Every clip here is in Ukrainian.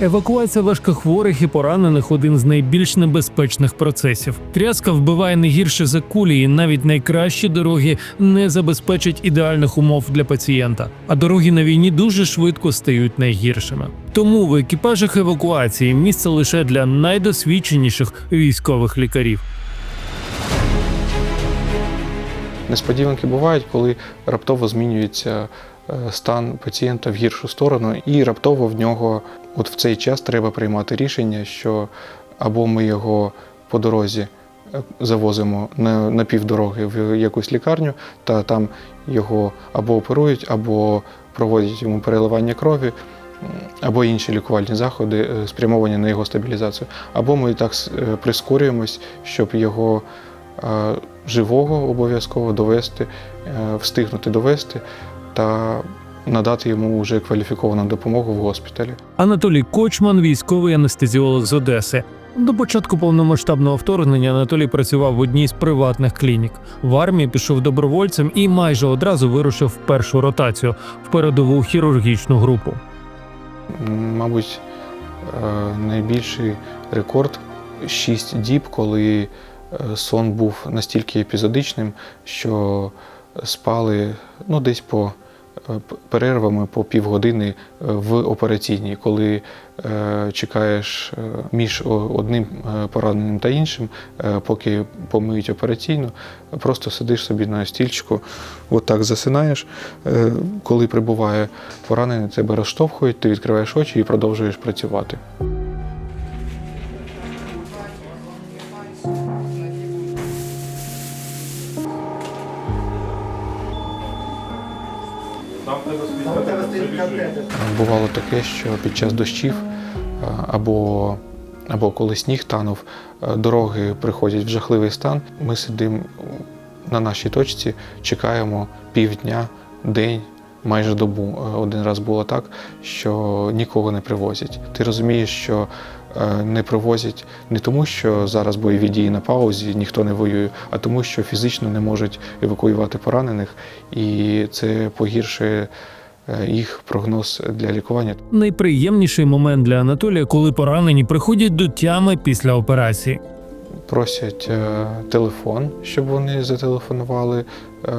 Евакуація важкохворих і поранених один з найбільш небезпечних процесів. Тряска вбиває не гірше за кулі, і навіть найкращі дороги не забезпечать ідеальних умов для пацієнта. А дороги на війні дуже швидко стають найгіршими. Тому в екіпажах евакуації місце лише для найдосвідченіших військових лікарів. Несподіванки бувають, коли раптово змінюється стан пацієнта в гіршу сторону, і раптово в нього от в цей час треба приймати рішення, що або ми його по дорозі е, завозимо на, на півдороги в якусь лікарню, та там його або оперують, або проводять йому переливання крові. Або інші лікувальні заходи е, спрямовані на його стабілізацію, або ми так е, прискорюємось, щоб його е, живого обов'язково довести, е, встигнути довести та надати йому вже кваліфіковану допомогу в госпіталі. Анатолій Кочман, військовий анестезіолог з Одеси. До початку повномасштабного вторгнення Анатолій працював в одній з приватних клінік. В армії пішов добровольцем і майже одразу вирушив в першу ротацію в передову хірургічну групу. Мабуть, е, найбільший рекорд 6 діб, коли е, сон був настільки епізодичним, що спали ну, десь по перервами по півгодини е, в операційній, коли е, чекаєш е, між одним е, пораненим та іншим, е, поки помиють операційну, просто сидиш собі на стільчику, отак засинаєш. Е, Коли прибуває поранений, тебе розштовхують, ти відкриваєш очі і продовжуєш працювати. Бувало таке, що під час дощів або, або коли сніг танув, дороги приходять в жахливий стан. Ми сидимо на нашій точці, чекаємо півдня, день. Майже добу Е, один раз було так, що нікого не привозять. Ти розумієш, що е, не привозять не тому, що зараз бойові дії на паузі, ніхто не воює, а тому, що фізично не можуть евакуювати поранених, і це погіршує е, їх прогноз для лікування. Найприємніший момент для Анатолія, коли поранені приходять до тями після операції. Просять е, телефон, щоб вони зателефонували е,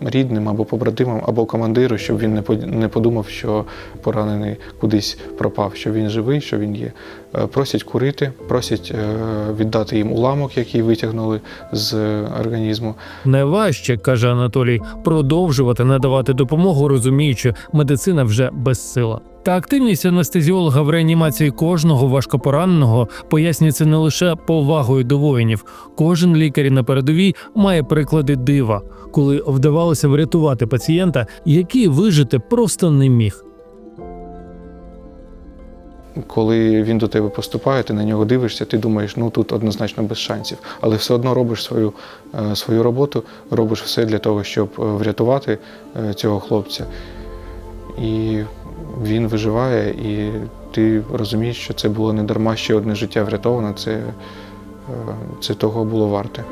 рідним або побратимам, або командиру, щоб він не под- не подумав, що поранений кудись пропав, що він живий, що він є. Е, Просять курити, просять віддати їм уламок, який витягнули з організму. Найважче, каже Анатолій, продовжувати надавати допомогу, розуміючи, медицина вже безсила. Та активність анестезіолога в реанімації кожного важкопораненого пояснюється не лише повагою до воїнів. Кожен лікар на передовій має приклади дива, коли вдавалося врятувати пацієнта, який вижити просто не міг. Коли він до тебе поступає, ти на нього дивишся, ти думаєш, ну тут однозначно без шансів. Але все одно робиш свою, е, свою роботу, робиш все для того, щоб е, врятувати е, цього хлопця. І він виживає, і ти розумієш, що це було не дарма ще одне життя врятовано, це, е, це того було варте.